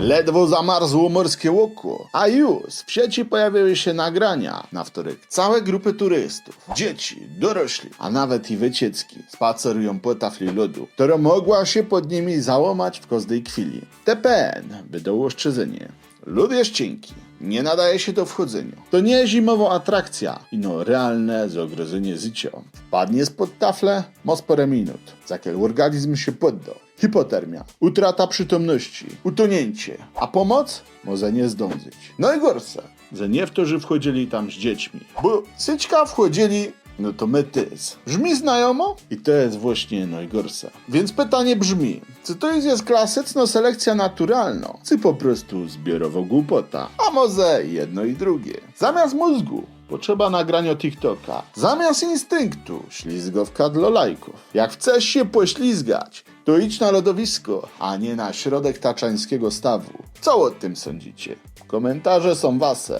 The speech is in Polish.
Ledwo zamarzło morskie oko, a już w sieci pojawiły się nagrania na wtorek. Całe grupy turystów, dzieci, dorośli, a nawet i wyciecki spacerują po tafli lodu, która mogła się pod nimi załamać w każdej chwili. TPN ostrzeżenie. Lód jest cienki, nie nadaje się do wchodzenia. To nie zimowa atrakcja, ino realne zagrożenie życia. Wpadnie spod tafle, ma parę minut, zakel organizm się podda. Hipotermia, utrata przytomności, utonięcie, a pomoc może nie zdążyć. Najgorsze, że nie w to, że wchodzili tam z dziećmi, bo syćka wchodzili no to my tys. Brzmi znajomo? I to jest właśnie najgorsze. Więc pytanie brzmi, czy to jest, jest klasyczna selekcja naturalna, czy po prostu zbiorowo głupota? A może jedno i drugie. Zamiast mózgu potrzeba nagrania TikToka. Zamiast instynktu ślizgowka dla lajków. Jak chcesz się poślizgać, to idź na lodowisko, a nie na środek taczańskiego stawu. Co o tym sądzicie? Komentarze są wasze.